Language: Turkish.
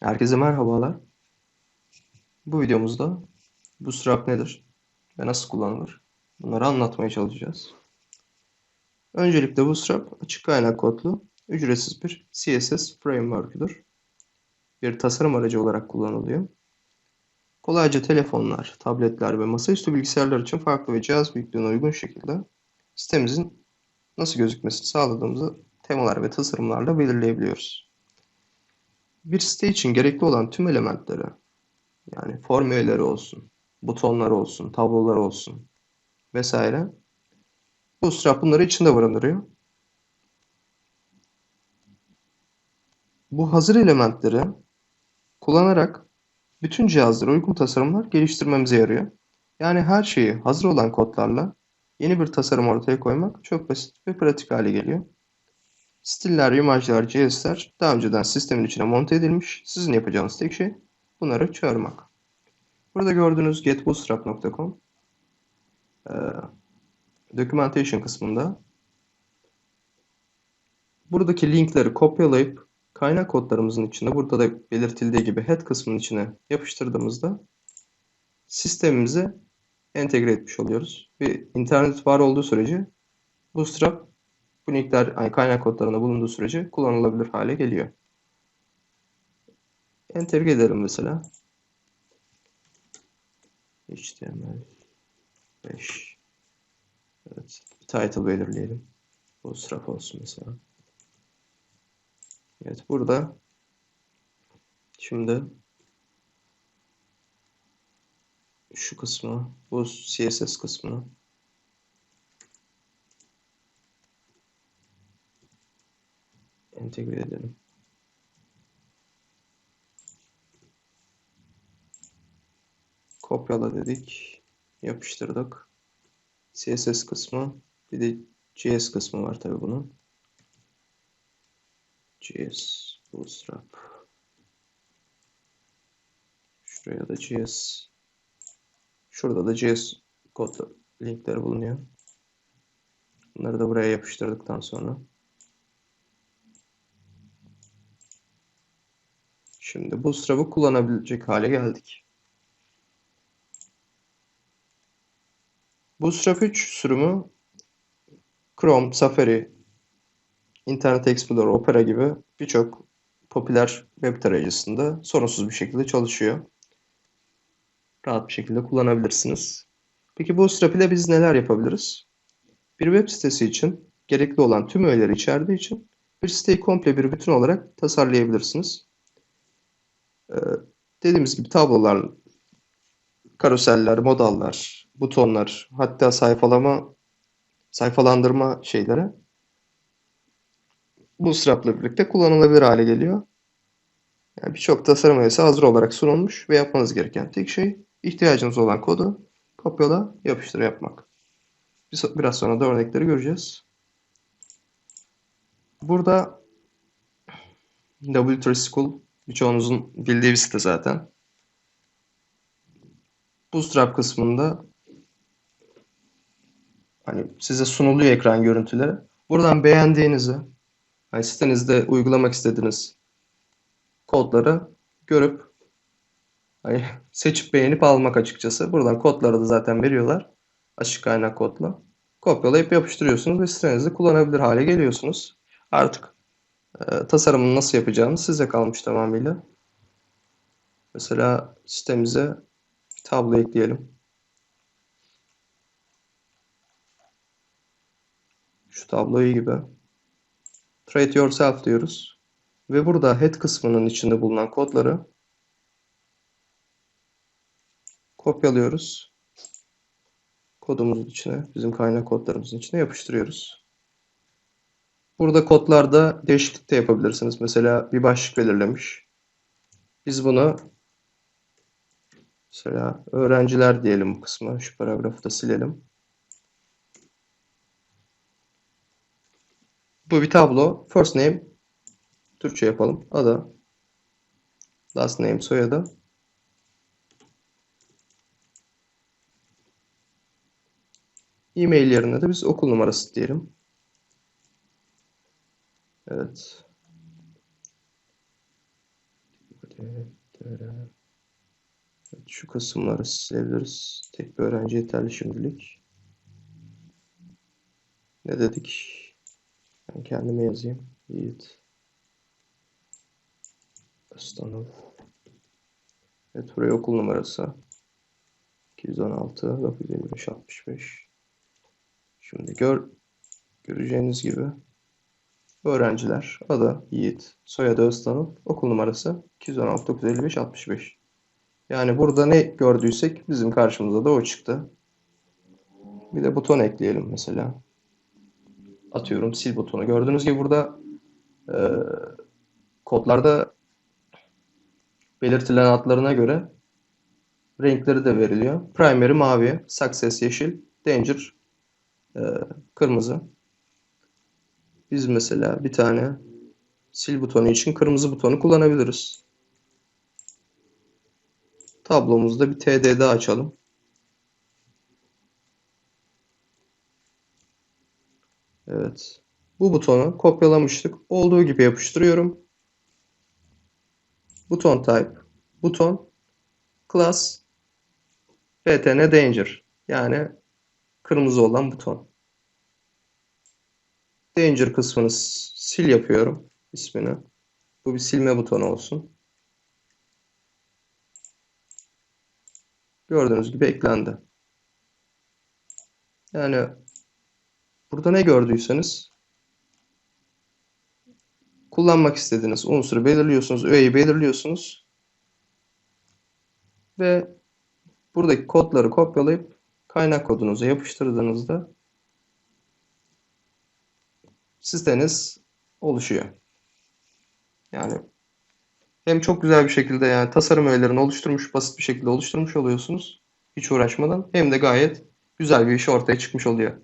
Herkese merhabalar. Bu videomuzda Bootstrap nedir ve nasıl kullanılır? Bunları anlatmaya çalışacağız. Öncelikle Bootstrap açık kaynak kodlu, ücretsiz bir CSS framework'üdür. Bir tasarım aracı olarak kullanılıyor. Kolayca telefonlar, tabletler ve masaüstü bilgisayarlar için farklı ve cihaz büyüklüğüne uygun şekilde sitemizin nasıl gözükmesini sağladığımızı temalar ve tasarımlarla belirleyebiliyoruz. Bir site için gerekli olan tüm elementleri yani form üyeleri olsun, butonlar olsun, tablolar olsun vesaire Bootstrap bunları içinde barındırıyor. Bu hazır elementleri kullanarak bütün cihazlara uygun tasarımlar geliştirmemize yarıyor. Yani her şeyi hazır olan kodlarla yeni bir tasarım ortaya koymak çok basit ve pratik hale geliyor. Stiller, imajlar, JS'ler daha önceden sistemin içine monte edilmiş. Sizin yapacağınız tek şey bunları çağırmak. Burada gördüğünüz getbootstrap.com e, documentation kısmında buradaki linkleri kopyalayıp kaynak kodlarımızın içinde burada da belirtildiği gibi head kısmının içine yapıştırdığımızda sistemimize entegre etmiş oluyoruz. Bir internet var olduğu sürece Bootstrap bu yani kaynak kodlarında bulunduğu sürece kullanılabilir hale geliyor. Entegre edelim mesela. HTML 5 Evet. Bir title belirleyelim. Bootstrap olsun mesela. Evet burada şimdi şu kısmı bu CSS kısmını entegre edelim. Kopyala dedik. Yapıştırdık. CSS kısmı. Bir de JS kısmı var tabi bunun. JS Bootstrap. Şuraya da JS. Şurada da JS kod linkleri bulunuyor. Bunları da buraya yapıştırdıktan sonra Şimdi Bootstrap'ı kullanabilecek hale geldik. Bootstrap 3 sürümü Chrome, Safari, Internet Explorer, Opera gibi birçok popüler web tarayıcısında sorunsuz bir şekilde çalışıyor. Rahat bir şekilde kullanabilirsiniz. Peki Bootstrap ile biz neler yapabiliriz? Bir web sitesi için gerekli olan tüm öğeleri içerdiği için bir siteyi komple bir bütün olarak tasarlayabilirsiniz. Ee, dediğimiz gibi tablolar, karuseller, modallar, butonlar, hatta sayfalama, sayfalandırma şeyleri Bootstrap'la birlikte kullanılabilir hale geliyor. Yani Birçok tasarım öğesi hazır olarak sunulmuş ve yapmanız gereken tek şey ihtiyacınız olan kodu kopyala, yapıştır yapmak. Biraz sonra da örnekleri göreceğiz. Burada W3 School Birçoğunuzun bildiği bir site zaten. Bootstrap kısmında hani size sunuluyor ekran görüntüleri. Buradan beğendiğinizi, hani sitenizde uygulamak istediğiniz kodları görüp hani seçip beğenip almak açıkçası. Buradan kodları da zaten veriyorlar. Açık kaynak kodla. Kopyalayıp yapıştırıyorsunuz ve sitenizde kullanabilir hale geliyorsunuz. Artık tasarımını nasıl yapacağınız size kalmış tamamıyla. Mesela sitemize tablo ekleyelim. Şu tabloyu gibi. Trade yourself diyoruz. Ve burada head kısmının içinde bulunan kodları kopyalıyoruz. Kodumuzun içine, bizim kaynak kodlarımızın içine yapıştırıyoruz. Burada kodlarda değişiklik de yapabilirsiniz. Mesela bir başlık belirlemiş. Biz bunu mesela öğrenciler diyelim bu kısmı. Şu paragrafı da silelim. Bu bir tablo. First name Türkçe yapalım. Ada. Last name soyadı. E-mail yerine de biz okul numarası diyelim. Evet. Şu kısımları silebiliriz. Tek bir öğrenci yeterli şimdilik. Ne dedik? Ben kendime yazayım. Yiğit. Öztanov. Evet buraya okul numarası. 216 955 65. Şimdi gör, göreceğiniz gibi öğrenciler adı Yiğit, soyadı Öztanov, okul numarası 216 955 65. Yani burada ne gördüysek bizim karşımıza da o çıktı. Bir de buton ekleyelim mesela. Atıyorum sil butonu. Gördüğünüz gibi burada e, kodlarda belirtilen adlarına göre renkleri de veriliyor. Primary mavi, Success yeşil, Danger e, kırmızı. Biz mesela bir tane sil butonu için kırmızı butonu kullanabiliriz. Tablomuzda bir TDD açalım. Evet. Bu butonu kopyalamıştık. Olduğu gibi yapıştırıyorum. Buton type, buton, class, btn danger. Yani kırmızı olan buton. Danger kısmını sil yapıyorum ismini. Bu bir silme butonu olsun. Gördüğünüz gibi eklendi. Yani burada ne gördüyseniz kullanmak istediğiniz unsuru belirliyorsunuz, öğeyi belirliyorsunuz ve buradaki kodları kopyalayıp kaynak kodunuza yapıştırdığınızda siteniz oluşuyor. Yani hem çok güzel bir şekilde yani tasarım öğelerini oluşturmuş, basit bir şekilde oluşturmuş oluyorsunuz hiç uğraşmadan hem de gayet güzel bir iş ortaya çıkmış oluyor.